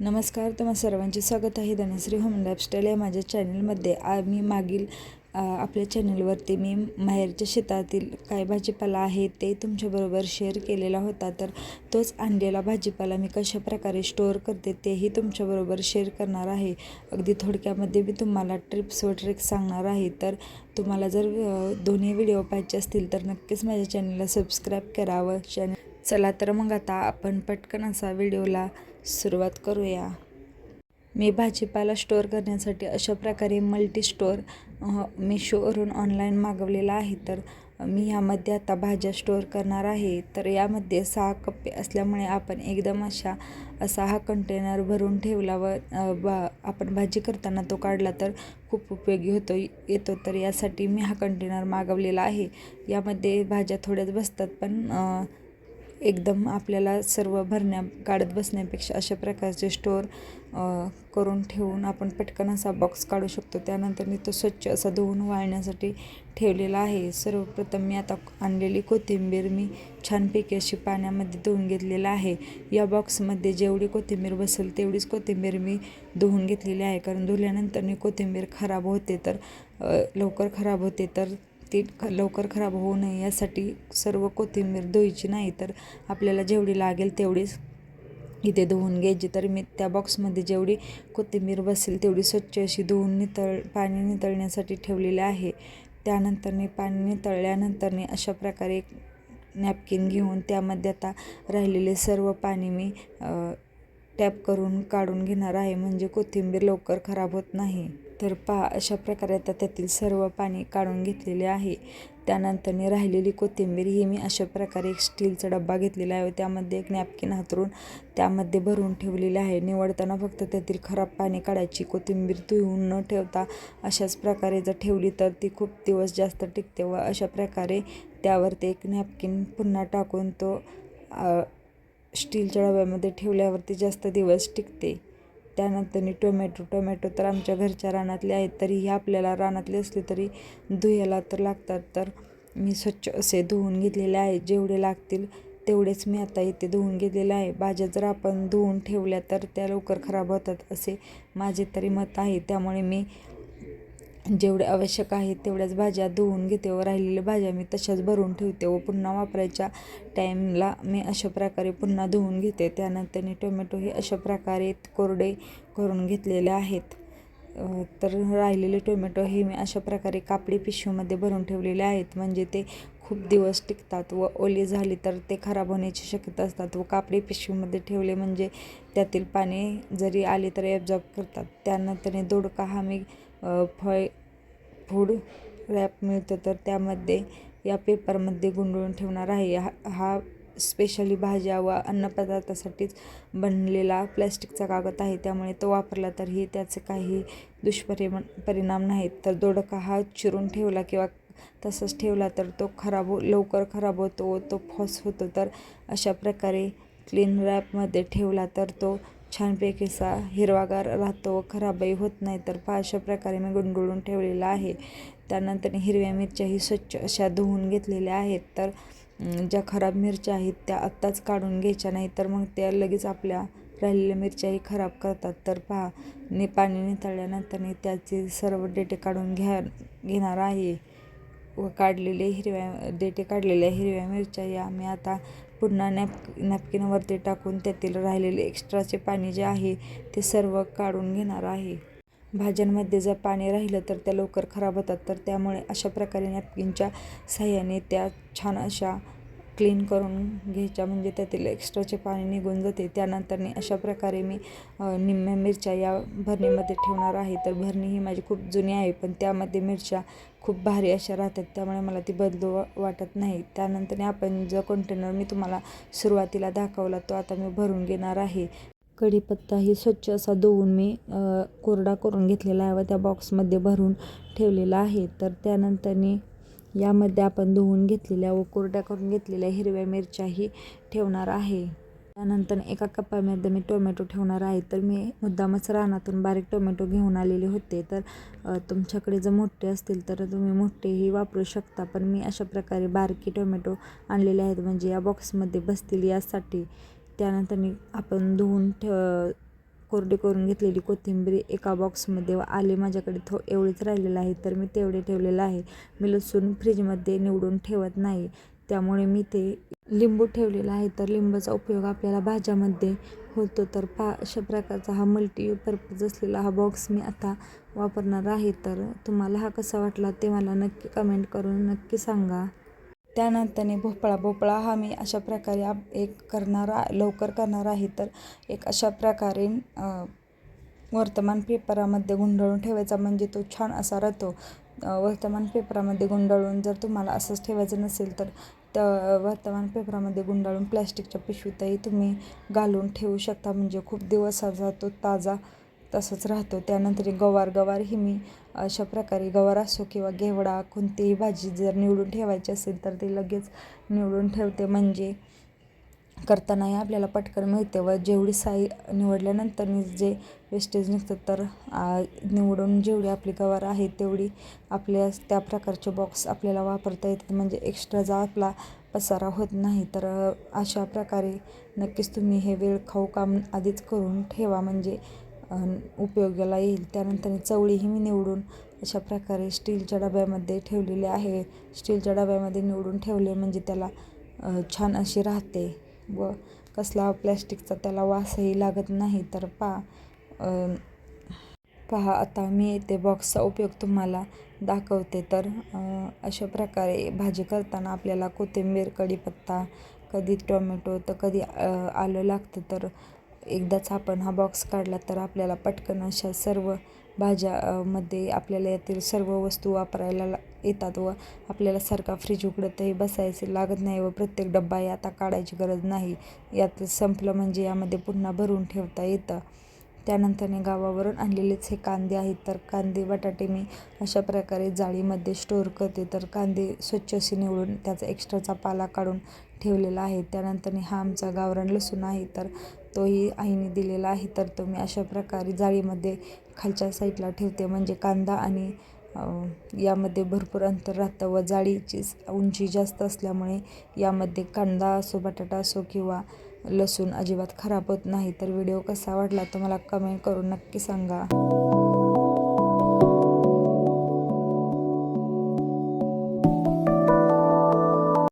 नमस्कार तुम्हा सर्वांचे स्वागत आहे धनश्री होम लाईफस्टाईल या माझ्या चॅनलमध्ये. मी मागील आपल्या चॅनलवरती मी माहेरच्या शेतातील काय भाजीपाला आहे ते तुमच्याबरोबर शेअर केलेला होता. तर तोच आणलेला भाजीपाला मी कशा प्रकारे स्टोअर करते तेही तुमच्याबरोबर शेअर करणार आहे. अगदी थोडक्यामध्ये मी तुम्हाला ट्रिप्स व ट्रिक्स सांगणार आहे. तर तुम्हाला जर दोन्ही व्हिडिओ पाहिजे असतील तर नक्कीच माझ्या चॅनलला सबस्क्राईब करावं चॅनल चला तर मग आता आपण पटकन असा व्हिडिओला सुरुवात करूया. मी भाजीपाला स्टोअर करण्यासाठी अशा प्रकारे मल्टी स्टोअर मिशोवरून ऑनलाईन मागवलेला आहे. तर मी ह्यामध्ये आता भाज्या स्टोअर करणार आहे. तर यामध्ये सहा कप्पे असल्यामुळे आपण एकदम अशा असा हा कंटेनर भरून ठेवला व बा आपण भाजी करताना तो काढला तर खूप उपयोगी होतो येतो. तर यासाठी मी हा कंटेनर मागवलेला आहे. यामध्ये भाज्या थोड्याच बसतात पण एकदम आपल्याला सर्व भरण्या काढत बसण्यापेक्षा अशा प्रकारचे स्टोअर करून ठेवून आपण पटकन असा बॉक्स काढू शकतो. त्यानंतर मी तो स्वच्छ असा धुवून वाळण्यासाठी ठेवलेला आहे. सर्वप्रथम मी आता आणलेली कोथिंबीर मी छानपैकी अशी पाण्यामध्ये धुवून घेतलेला आहे. या बॉक्समध्ये जेवढी कोथिंबीर बसेल तेवढीच कोथिंबीर मी धुवून घेतलेली आहे. कारण धुल्यानंतर कोथिंबीर खराब होते तर लवकर खराब होते तर ती ख लवकर खराब होऊ नये यासाठी सर्व कोथिंबीर धुवायची नाही तर आपल्याला जेवढी लागेल तेवढीच इथे धुवून घ्यायची. तर मी त्या बॉक्समध्ये जेवढी कोथिंबीर बसेल तेवढी स्वच्छ अशी धुवून नितळ पाणी नितळण्यासाठी ठेवलेले आहे. त्यानंतरने पाणी नितळल्यानंतरने अशा प्रकारे एक नॅपकिन घेऊन त्यामध्ये आता राहिलेले सर्व पाणी मी टॅप करून काढून घेणार आहे. म्हणजे कोथिंबीर लवकर खराब होत नाही. तर पहा अशा प्रकारे आता त्यातील सर्व पाणी काढून घेतलेले आहे. त्यानंतरने राहिलेली कोथिंबीर ही मी अशा प्रकारे एक स्टीलचा डब्बा घेतलेला आहे. व त्यामध्ये एक नॅपकिन हातरून त्यामध्ये भरून ठेवलेले आहे. निवडताना फक्त त्यातील खराब पाणी काढायची कोथिंबीर धुवून न ठेवता अशाच प्रकारे जर ठेवली तर ती खूप दिवस जास्त टिकते व अशा प्रकारे त्यावरती एक नॅपकिन पुन्हा टाकून तो स्टीलच्या डब्यामध्ये ठेवल्यावरती जास्त दिवस टिकते. त्यानंतर टोमॅटो टोमॅटो तर आमच्या घरच्या रानातले आहेत तरीही आपल्याला रानातले असले तरी धुयाला तर लागतात. तर मी स्वच्छ असे धुवून घेतलेले आहे. जेवढे लागतील तेवढेच मी आता इथे धुवून घेतलेले आहे. भाज्या जर आपण धुवून ठेवल्या तर त्या लवकर खराब होतात असे माझे तरी मत आहे. त्यामुळे मी जेवढे आवश्यक आहेत तेवढ्याच भाज्या धुवून घेते व राहिलेल्या भाज्या मी तशाच भरून ठेवते व पुन्हा वापरायच्या टाईमला मी अशा प्रकारे पुन्हा धुवून घेते. त्यानंतर टोमॅटो हे अशा प्रकारे कोरडे करून घेतलेले आहेत. तर राहिलेले टोमॅटो हे मी अशा प्रकारे कापडी पिशवीमध्ये भरून ठेवलेले आहेत. म्हणजे ते खूप दिवस टिकतात व ओले झाली तर ते खराब होण्याची शक्यता असतात व कापडी पिशवीमध्ये ठेवले म्हणजे त्यातील पाणी जरी आले तरी ॲब्झॉर्ब करतात. त्यानंतर दोडका हा मी फळ फूड रॅप मिळतं तर त्यामध्ये या पेपरमध्ये गुंडळून ठेवणार आहे. हा हा स्पेशली भाज्या व अन्नपदार्थासाठीच बनलेला प्लॅस्टिकचा कागद आहे. त्यामुळे तो वापरला तरीही त्याचे काही दुष्परिमा परिणाम नाहीत. तर दोडका हा चिरून ठेवला किंवा तसंच ठेवला तर तो खराब हो लवकर खराब होतो तो फॉस होतो. तर अशा प्रकारे क्लीन रॅपमध्ये ठेवला तर तो छानपैकी असा हिरवागार राहतो व खराबही होत नाही तर पहा अशा प्रकारे मी गुंडगुळून ठेवलेला आहे. त्यानंतर हिरव्या मिरच्याही स्वच्छ अशा धुवून घेतलेल्या आहेत. तर ज्या खराब मिरच्या आहेत त्या आत्ताच काढून घ्यायच्या नाही तर मग त्या लगेच आपल्या राहिलेल्या मिरच्याही खराब करतात. तर पहा नि पाणी नितळल्यानंतर त्याचे सर्व डेटे काढून घ्या घेणार आहे. व काढलेले हिरव्या डेटे काढलेल्या हिरव्या मिरच्या या मी आता पुन्हा नॅप नॅपकिनवरती टाकून त्यातील राहिलेले एक्स्ट्राचे पाणी जे आहे ते सर्व काढून घेणार आहे. भाज्यांमध्ये जर पाणी राहिलं तर त्या लवकर खराब होतात. तर त्यामुळे अशा प्रकारे नॅपकिनच्या साह्याने त्या छान अशा क्लीन करून घ्यायच्या म्हणजे त्यातील एक्स्ट्राचे पाणी निघून जाते त्यानंतरने अशा प्रकारे मी निम्म्या मिरच्या या भरणीमध्ये ठेवणार आहे. तर भरणी ही माझी खूप जुनी आहे पण त्यामध्ये मिरच्या खूप भारी अशा राहतात त्यामुळे मला ती बदलू वाटत नाही. त्यानंतर आपण जो कंटेनर मी तुम्हाला सुरुवातीला दाखवला तो आता मी भरून घेणार आहे. कढीपत्ता ही स्वच्छ असा धुवून मी कोरडा करून घेतलेला आहे व त्या बॉक्समध्ये भरून ठेवलेला आहे. तर त्यानंतरनी यामध्ये आपण धुवून घेतलेल्या व कोरड्या करून घेतलेल्या हिरव्या मिरच्याही ठेवणार आहे. त्यानंतर एका कपामध्ये मी टोमॅटो ठेवणार आहे. तर मी मुद्दामच रानातून बारीक टोमॅटो घेऊन आलेले होते. तर तुमच्याकडे जर मोठे असतील तर तुम्ही मोठेही वापरू शकता. पण मी अशा प्रकारे बारकी टोमॅटो आणलेले आहेत. म्हणजे या बॉक्समध्ये बसतील यासाठी. त्यानंतर मी आपण धुवून ठेव कोरडी करून घेतलेली कोथिंबीर एका बॉक्समध्ये आले. माझ्याकडे थो एवढेच राहिलेलं आहे तर मी तेवढे ठेवलेलं आहे. मी लसूण फ्रीजमध्ये निवडून ठेवत नाही. त्यामुळे मी ते लिंबू ठेवलेला आहे. तर लिंबाचा उपयोग आपल्याला भाज्यामध्ये होतो. तर पा अशा प्रकारचा हा मल्टीपर्पज असलेला हा बॉक्स मी आता वापरणार आहे. तर तुम्हाला हा कसा वाटला ते मला नक्की कमेंट करून नक्की सांगा. त्यानंतरने भोपळा भोपळा हा मी अशा प्रकारे आप एक करणारा लवकर करणार आहे. तर एक अशा प्रकारे वर्तमान पेपरामध्ये गुंडाळून ठेवायचा म्हणजे तो छान असा राहतो. वर्तमान पेपरामध्ये गुंडाळून जर तुम्हाला असंच ठेवायचं नसेल तर त्या वर्तमान पेपरामध्ये गुंडाळून प्लॅस्टिकच्या पिशवीतही तुम्ही घालून ठेवू शकता. म्हणजे खूप दिवसाचा जातो ताजा तसंच राहतो. त्यानंतर गवार गवार ही मी अशा प्रकारे गवार असो किंवा घेवडा कोणतीही भाजी जर निवडून ठेवायची असेल तर ती लगेच निवडून ठेवते. म्हणजे करतानाही आपल्याला पटकन मिळते व जेवढी साई निवडल्यानंतर जे वेस्टेज निघतं तर निवडून जेवढी आपली गवार आहे तेवढी आपल्या त्या प्रकारचे बॉक्स आपल्याला वापरता येतात. म्हणजे एक्स्ट्राचा आपला पसारा होत नाही तर अशा प्रकारे नक्कीच तुम्ही हे वेळ खाऊ काम आधीच करून ठेवा. म्हणजे उपयोगाला येईल. त्यानंतर चवळीही मी निवडून अशा प्रकारे स्टीलच्या डब्यामध्ये ठेवलेले आहे. स्टीलच्या डब्यामध्ये निवडून ठेवले म्हणजे त्याला छान अशी राहते व कसला प्लॅस्टिकचा त्याला वासही लागत नाही. तर पा पहा आता मी येते बॉक्सचा उपयोग तुम्हाला दाखवते. तर अशा प्रकारे भाजी करताना आपल्याला कोथिंबीर कढीपत्ता कधी टोमॅटो तर कधी आलं लागतं तर एकदाच आपण हा बॉक्स काढला तर आपल्याला पटकन अशा सर्व भाज्या मध्ये आपल्याला यातील सर्व वस्तू वापरायला ला- येतात व आपल्याला सारखा फ्रीज उघडतही बसायचे लागत नाही व प्रत्येक डब्बा हे आता काढायची गरज नाही. यात संपलं म्हणजे यामध्ये पुन्हा भरून ठेवता येतं. त्यानंतरने गावावरून आणलेलेच हे कांदे आहेत. तर कांदे बटाटे मी अशा प्रकारे जाळीमध्ये स्टोअर करते. तर कांदे स्वच्छ असे निवडून त्याचा एक्स्ट्राचा पाला काढून ठेवलेला आहे. त्यानंतरने हा आमचा गावरान लसूण आहे. तर तोही आईने दिलेला आहे. तर तो मी अशा प्रकारे जाळीमध्ये खालच्या साईडला ठेवते. म्हणजे कांदा आणि यामध्ये भरपूर अंतर राहतं व जाळीची उंची जास्त असल्यामुळे यामध्ये कांदा असो बटाटा असो किंवा लसूण अजिबात खराब होत नाही. तर व्हिडिओ कसा वाटला तो मला कमेंट करून नक्की सांगा.